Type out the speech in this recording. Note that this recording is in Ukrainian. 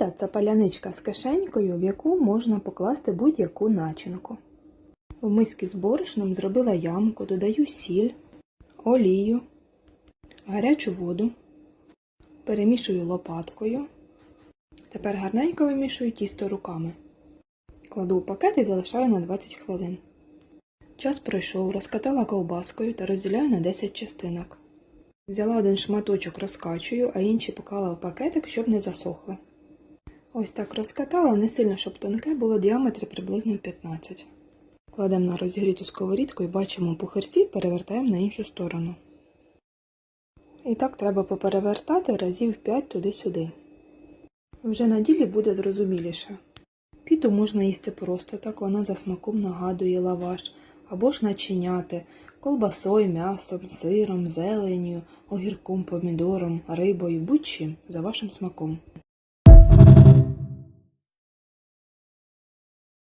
Піта це паляничка з кишенькою, в яку можна покласти будь-яку начинку. В миски з борошном зробила ямку, додаю сіль, олію, гарячу воду, перемішую лопаткою. Тепер гарненько вимішую тісто руками. Кладу у пакет і залишаю на 20 хвилин. Час пройшов, розкатала ковбаскою та розділяю на 10 частинок. Взяла один шматочок, розкачую, а інші поклала в пакетик, щоб не засохли. Ось так розкатала, не сильно, щоб тонке, було діаметр приблизно 15. Кладемо на розігріту сковорідку і бачимо пухирці, перевертаємо на іншу сторону. І так треба поперевертати разів 5 туди-сюди. Вже на ділі буде зрозуміліше. Піту можна їсти просто так, вона за смаком нагадує лаваш, або ж начиняти колбасою, м'ясом, сиром, зеленню, огірком, помідором, рибою, будь-чим за вашим смаком.